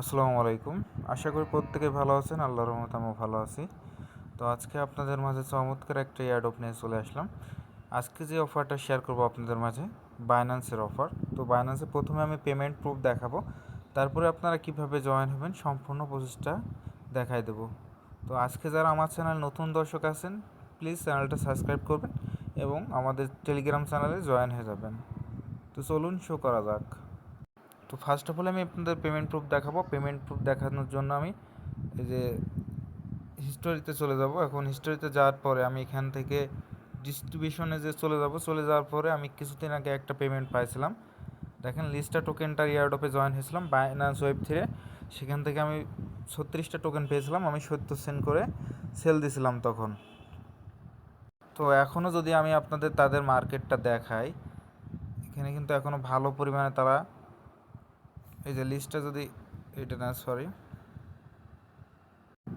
আসসালামু আলাইকুম। আশা করি প্রত্যেকে ভালো আছেন, আল্লাহর রহমত আমিও ভালো আছি। তো আজকে আপনাদের মাঝে চমৎকার একটা অ্যাডপ নিয়ে চলে আসলাম। আজকে যে অফারটা শেয়ার করব আপনাদের মাঝে বাইন্যান্সের অফার তো বাইন্যান্সে প্রথমে আমি পেমেন্ট প্রুফ দেখাবো। তারপরে আপনারা কীভাবে জয়েন হবেন সম্পূর্ণ প্রসেসটা দেখাই দেবো। তো আজকে যারা আমার চ্যানেল নতুন দর্শক আছেন প্লিজ চ্যানেলটা সাবস্ক্রাইব করবেন এবং আমাদের টেলিগ্রাম চ্যানেলে জয়েন হয়ে যাবেন। তো চলুন শো করা যাক। তো ফার্স্ট অফ অল আমি আপনাদের পেমেন্ট প্রুফ দেখাবো। পেমেন্ট প্রুফ দেখানোর জন্য আমি এই যে হিস্টোরিতে চলে যাব। এখন হিস্টোরিতে যাওয়ার পরে আমি এখান থেকে ডিস্ট্রিবিউশনে যে চলে যাব, চলে যাওয়ার পরে আমি কিছুদিন আগে একটা পেমেন্ট পাইছিলাম। দেখেন লিস্টটা টোকেনটার ইয়ারডপে জয়েন হয়েছিলাম বাইনান্স ওয়েব থ্রিয়ে সেখান থেকে আমি ছত্রিশটা টোকেন পেয়েছিলাম, আমি সত্তর সেন্ট করে সেল দিছিলাম তখন। তো এখনও যদি আমি আপনাদের তাদের মার্কেটটা দেখাই, এখানে কিন্তু এখনও ভালো পরিমাণে তারা এই যে লিস্টটা যদি এটা না সরি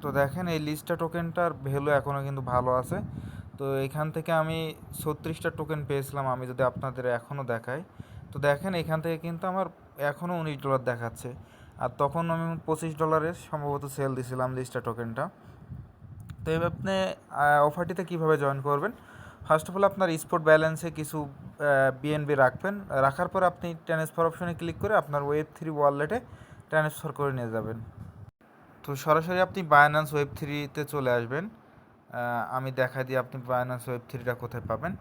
তো দেখেন, এই লিস্টটা টোকেনটার ভ্যালু এখনও কিন্তু ভালো আছে। তো এখান থেকে আমি ছত্রিশটা টোকেন পেয়েছিলাম, আমি যদি আপনাদের এখনও দেখাই। তো দেখেন, এখান থেকে কিন্তু আমার এখনও উনিশ ডলার দেখাচ্ছে। আর তখন আমি পঁচিশ ডলারের সম্ভবত সেল দিছিলাম লিস্টটা টোকেনটা তো এবার আপনি অফারটিতে কীভাবে জয়েন করবেন? ফার্স্ট অফ অল আপনার স্পোর্ট ব্যালেন্সে কিছু বিএনবি রাখবেন। রাখার পর আপনি ট্রান্সফার অপশনে ক্লিক করে আপনার ওয়েব থ্রি ওয়ালেটে ট্রান্সফার করে নিয়ে যাবেন। তো সরাসরি আপনি বায়ানান্স ওয়েব থ্রিতে চলে আসবেন। আমি দেখা দিই আপনি বায়ানান্স ওয়েব থ্রিটা কোথায় পাবেন।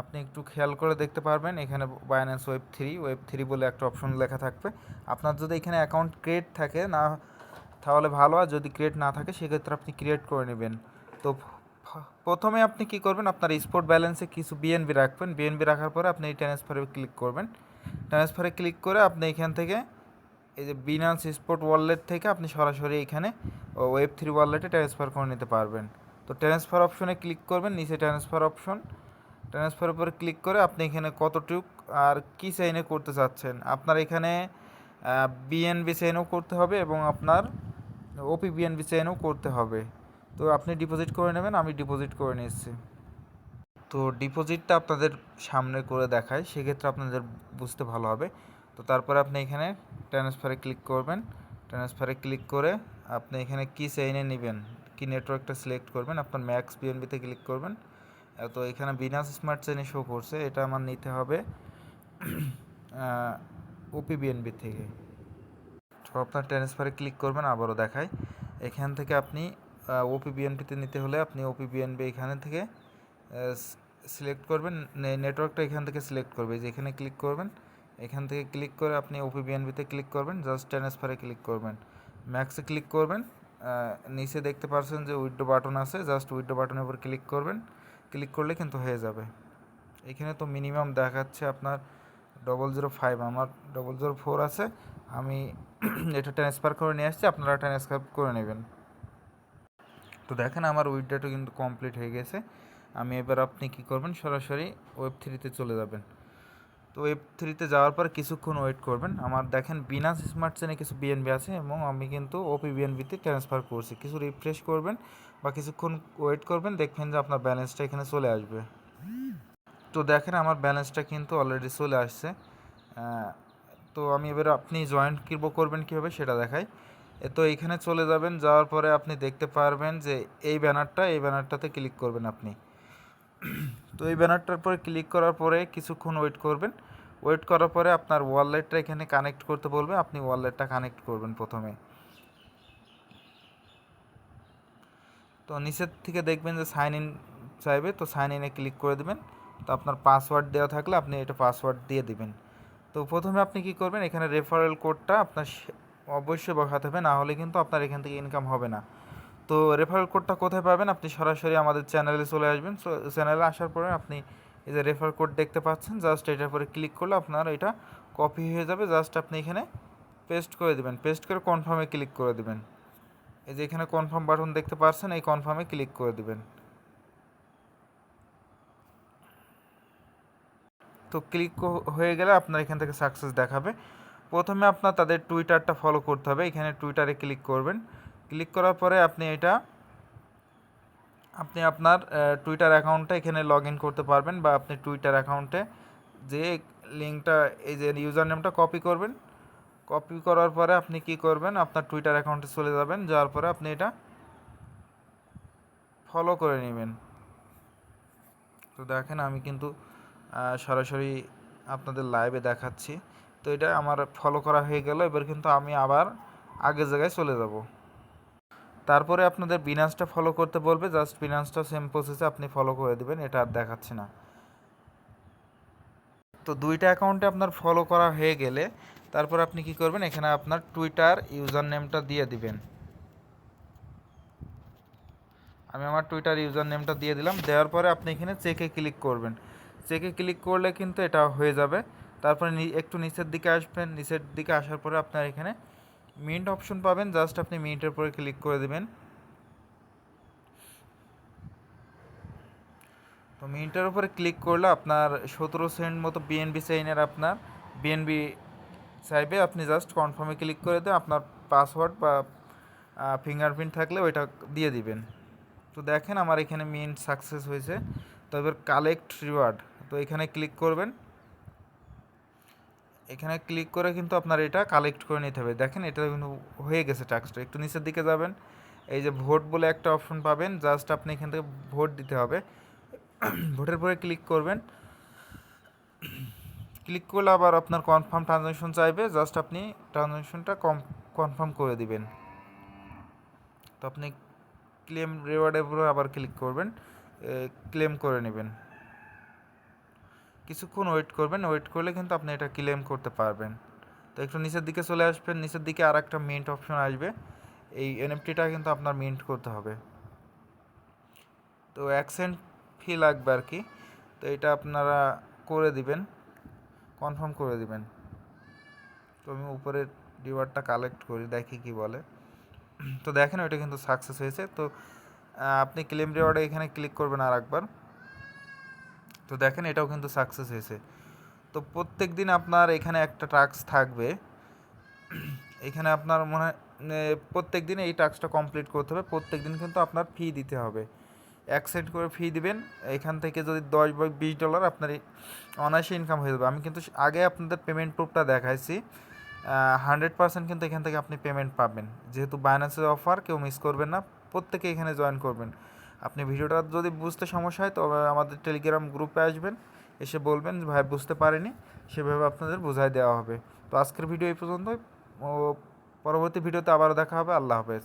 আপনি একটু খেয়াল করে দেখতে পারবেন, এখানে Binance web three web three বলে একটা অপশন লেখা থাকবে। আপনার যদি এখানে অ্যাকাউন্ট ক্রিয়েট থাকে, না, তাহলে ভালো। আর যদি ক্রিয়েট না থাকে, সেক্ষেত্রে আপনি ক্রিয়েট করে নেবেন। তো প্রথমে আপনি কি করবেন, আপনার স্পোর্ট ব্যালেন্সে কিছু বিএনবি রাখবেন। বিএনবি রাখার পরে আপনি এই ট্রান্সফারে ক্লিক করবেন। ট্রান্সফারে ক্লিক করে আপনি এখান থেকে এই যে বিনান্স স্পোর্ট ওয়ালেট থেকে আপনি সরাসরি এখানে ওয়েব থ্রি ওয়ালেটে ট্রান্সফার করে নিতে পারবেন। তো ট্রান্সফার অপশনে ক্লিক করবেন, নিচে ট্রান্সফার অপশন ট্রান্সফার উপরে ক্লিক করে আপনি এখানে কতটুক আর কী চাইনে করতে চাচ্ছেন। আপনার এখানে বিএনবি চাইনেও করতে হবে এবং আপনার ওপি বিএনবি চাইনেও করতে হবে। তো আপনি ডিপোজিট করে নেবেন, আমি ডিপোজিট করে নিচ্ছি। তো ডিপোজিটটা আপনাদের সামনে করে দেখায় সেক্ষেত্রে আপনাদের বুঝতে ভালো হবে। তো তারপরে আপনি এখানে ট্রান্সফারে ক্লিক করবেন। ট্রান্সফারে ক্লিক করে আপনি এখানে কি চাইনে নেবেন। কি নেটওয়ার্কটা সিলেক্ট করবেন, আপনার ম্যাক্স বিএনবিতে ক্লিক করবেন। তো এখানে বিনাস স্মার্ট চেনে শো করছে, এটা আমার নিতে হবে ওপি বিএনবি থেকে। তো আপনার ট্রান্সফারে ক্লিক করবেন, আবারও দেখায় এখান থেকে আপনি ওপি বিএনপিতে নিতে হলে আপনি ওপি বিএনপি এখানে থেকে সিলেক্ট করবেন নেটওয়ার্কটা এখান থেকে সিলেক্ট করবে, যে এখানে ক্লিক করবেন, এখান থেকে ক্লিক করে আপনি ওপি বিএনপিতে ক্লিক করবেন জাস্ট ট্রান্সফারে ক্লিক করবেন। ম্যাক্সে ক্লিক করবেন নিচে দেখতে পাচ্ছেন যে উইডো বাটন আছে জাস্ট উইডো বাটনের উপর ক্লিক করবেন ক্লিক করলে কিন্তু হয়ে যাবে। এখানে তো মিনিমাম দেখাচ্ছে আপনার ডবল জিরো ফাইভ আমার ডবল জিরো ফোর আছে, আমি এটা ট্রান্সফার করে নিয়ে আসছি, আপনারা ট্রান্সফার করে নেবেন। তো দেখেন আমার উইড্রাটা কিন্তু কমপ্লিট হয়ে গেছে। আমি এবার আপনি কি করবেন? সরাসরি ওয়েব থ্রিতে চলে যাবেন। তো ওয়েব থ্রিতে যাওয়ার পর কিছুক্ষণ ওয়েট করবেন। আমার দেখেন বিনাস স্মার্ট চেনে কিছু বিএনবি আছে এবং আমি কিন্তু ওপি বিএনবিতে ট্রান্সফার করছি। কিছু রিফ্রেশ করবেন বা কিছুক্ষণ ওয়েট করবেন, দেখবেন যে আপনার ব্যালেন্সটা এখানে চলে আসবে। তো দেখেন আমার ব্যালেন্সটা কিন্তু অলরেডি চলে আসছে। তো আমি এবার আপনি জয়েন্ট কিরবো করবেন কীভাবে সেটা দেখাই। তো এইখানে চলে যাবেন, যাওয়ার পরে আপনি দেখতে পারবেন যে এই ব্যানারটা, এই ব্যানারটাতে ক্লিক করবেন আপনি। তো এই ব্যানারটার পরে ক্লিক করার পরে কিছুক্ষণ ওয়েট করবেন। ওয়েট করার পরে আপনার ওয়ালেটটা এখানে কানেক্ট করতে বলবে, আপনি ওয়ালেটটা কানেক্ট করবেন প্রথমে। তো নিচের থেকে দেখবেন যে সাইন ইন চাইবে, তো সাইন ইনে ক্লিক করে দেবেন। তো আপনার পাসওয়ার্ড দেওয়া থাকলে আপনি এটা পাসওয়ার্ড দিয়ে দিবেন। তো প্রথমে আপনি কি করবেন, এখানে রেফারেল কোডটা আপনার অবশ্যই বসাতে হবে, না হলে কিন্তু আপনার এখান থেকে ইনকাম হবে না। তো রেফারেল কোডটা কোথায় পাবেন? আপনি সরাসরি আমাদের চ্যানেলে চলে আসবেন। চ্যানেলে আসার পরে আপনি এই যে রেফার কোড দেখতে পাচ্ছেন জাস্ট এটার পরে ক্লিক করলে আপনার এটা কপি হয়ে যাবে। জাস্ট আপনি এখানে পেস্ট করে দেবেন। পেস্ট করে কনফার্মে ক্লিক করে দেবেন। এই যে এখানে কনফার্ম বাটন দেখতে পাচ্ছেন, এই কনফার্মে ক্লিক করে দেবেন। তো ক্লিক হয়ে গেলে আপনার এখান থেকে সাকসেস দেখাবে। প্রথমে আপনার তাদের টুইটারটা ফলো করতে হবে। এখানে টুইটারে ক্লিক করবেন। ক্লিক করার পরে আপনি এটা, আপনি আপনার টুইটার অ্যাকাউন্টটা এখানে লগ ইন করতে পারবেন বা আপনি টুইটার অ্যাকাউন্টে যে লিঙ্কটা, এই যে ইউজার নেমটা কপি করবেন। কপি করার পরে আপনি কি করবেন? আপনার টুইটার অ্যাকাউন্টে চলে যাবেন। যাওয়ার পরে আপনি এটা ফলো করে নেবেন। তো দেখেন আমি কিন্তু সরাসরি আপনাদের লাইভে দেখাচ্ছি। তো এটা আমার ফলো করা হয়ে গেল, এবার কিন্তু আমি আবার আগের জায়গায় চলে যাব। তারপরে আপনাদের বিনান্সটা ফলো করতে বলবে জাস্ট বিনান্সটা সেম প্রসেসে আপনি ফলো করে দিবেন, এটা আর দেখাচ্ছি না। তো দুইটা অ্যাকাউন্টে আপনার ফলো করা হয়ে গেলে, তারপর আপনি কি করবেন, এখানে আপনার টুইটার ইউজার নেমটা দিয়ে দিবেন। আমি আমার টুইটার ইউজার নেমটা দিয়ে দিলাম, দেওয়ার পরে আপনি এখানে চেকে ক্লিক করবেন। চেকে ক্লিক করলে কিন্তু এটা হয়ে যাবে। তারপরে একটু নিচের দিকে আসবেন, নিচের দিকে আসার পরে আপনার এখানে মিন্ট অপশন পাবেন জাস্ট আপনি মিন্টের উপরে ক্লিক করে দিবেন। তো মিন্টের উপরে ক্লিক করলে আপনার সতেরো সেন্ট মতো বিএনবি চেইনের আপনার বিএনবি চাইবে আপনি জাস্ট কনফার্মে ক্লিক করে দেন আপনার পাসওয়ার্ড বা ফিঙ্গারপ্রিন্ট থাকলে ওইটা দিয়ে দিবেন। তো দেখেন আমার এখানে মিন্ট সাকসেস হয়েছে। তো এবার কালেক্ট রিওয়ার্ড তো এখানে ক্লিক করবেন। এখানে ক্লিক করে কিন্তু আপনার এটা কালেক্ট করে নিতে হবে। দেখেন এটা কিন্তু হয়ে গেছে টাস্কটা একটু নিচের দিকে যাবেন। এই যে ভোট বলে একটা অপশন পাবেন। জাস্ট আপনি এখান থেকে ভোট দিতে হবে। ভোটের পরে ক্লিক করবেন। ক্লিক করলে আবার আপনার কনফার্ম ট্রানজ্যাকশন চাইবে। জাস্ট আপনি ট্রানজ্যাকশনটা কম কনফার্ম করে দিবেন। তো আপনি ক্লেম রেওয়ার্ডের উপরে আবার ক্লিক করবেন। ক্লেম করে নেবেন। কিছুক্ষণ ওয়েট করবেন ওয়েট করলে কিন্তু আপনি এটা ক্লেম করতে পারবেন। তো একটু নিচের দিকে চলে আসবেন, নিচের দিকে আর একটা মিন্ট অপশন আসবে। এই এনএফটিটা কিন্তু আপনার মিন্ট করতে হবে। তো অ্যাকসেন্ট ফি লাগবে আর কি। তো এটা আপনারা করে দিবেন কনফার্ম করে দিবেন। তো আমি উপরের রিওয়ার্ডটা কালেক্ট করি, দেখি কি বলে। তো দেখেন ওইটা কিন্তু সাকসেস হয়েছে। তো আপনি ক্লেম রিওয়ার্ডে এখানে ক্লিক করবেন আর একবার তো দেখেন এটাও কিন্তু সাকসেস হয়েছে। তো প্রত্যেক দিন আপনার এখানে একটা টাস্ক থাকবে। এখানে আপনার মনে হয় প্রত্যেক দিন এই টাস্কটা কমপ্লিট করতে হবে। প্রত্যেক দিন কিন্তু আপনার ফি দিতে হবে। এক সেন্ট করে ফি দিবেন, এখান থেকে যদি দশ বা বিশ ডলার আপনার অনায়াসে ইনকাম হয়ে যাবে। আমি কিন্তু আগে আপনাদের পেমেন্ট প্রুফটা দেখাইছি। হান্ড্রেড পার্সেন্ট কিন্তু এখান থেকে আপনি পেমেন্ট পাবেন। যেহেতু বাইন্যান্সের অফার কেউ মিস করবেন না। প্রত্যেকে এখানে জয়েন করবেন। আপনি ভিডিওটা যদি বুঝতে সমস্যা হয়, তবে আমাদের টেলিগ্রাম গ্রুপে আসবেন, এসে বলবেন ভাই, বুঝতে পারেনি। সেভাবে আপনাদের বোঝাই দেওয়া হবে। তো আজকের ভিডিও এই পর্যন্ত পরবর্তী ভিডিওতে আবারও দেখা হবে। আল্লাহ হাফেজ।